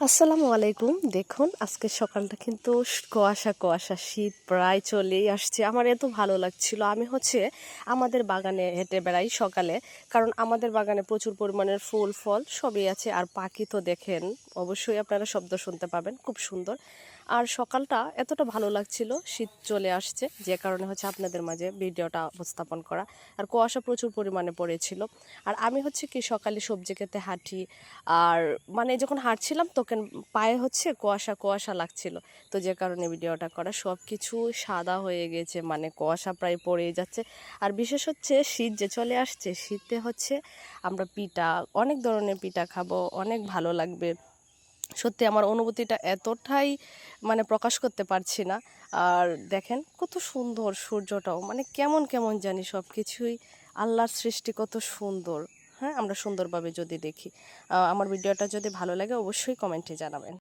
আসসালামু আলাইকুম। দেখুন, আজকে সকালটা কিন্তু কুয়াশা কুয়াশা শীত প্রায় চলেই আসছে। আমার এত ভালো লাগছিল। আমি হচ্ছে আমাদের বাগানে হেঁটে বেড়াই সকালে। কারণ আমাদের বাগানে প্রচুর পরিমাণের ফুল, ফল সবই আছে। আর পাখি তো দেখেন, অবশ্যই আপনারা শব্দ শুনতে পাবেন। খুব সুন্দর। আর সকালটা এতটা ভালো লাগছিল, শীত চলে আসছে। যে কারণে হচ্ছে আপনাদের মাঝে ভিডিওটা উপস্থাপন করা। আর কুয়াশা প্রচুর পরিমাণে পড়েছিল। আর আমি হচ্ছে কি সকালে সবজি খেতে হাঁটি। আর মানে যখন হাঁটছিলাম তখন পায়ে হচ্ছে কুয়াশা কুয়াশা লাগছিল। তো যে কারণে ভিডিওটা করা। সব কিছু সাদা হয়ে গেছে মানে কুয়াশা প্রায় পড়েই যাচ্ছে। আর বিশেষ হচ্ছে শীত যে চলে আসছে, শীতে হচ্ছে আমরা পিঠা, অনেক ধরনের পিঠা খাব, অনেক ভালো লাগবে। সত্যি আমার অনুভূতিটা এতটাই মানে প্রকাশ করতে পারছি না। আর দেখেন কত সুন্দর সূর্যটাও মানে কেমন কেমন জানি সব কিছুই আল্লাহর সৃষ্টি কত সুন্দর। হ্যাঁ আমরা সুন্দরভাবে যদি দেখি। আমার ভিডিওটা যদি ভালো লাগে অবশ্যই কমেন্টে জানাবেন।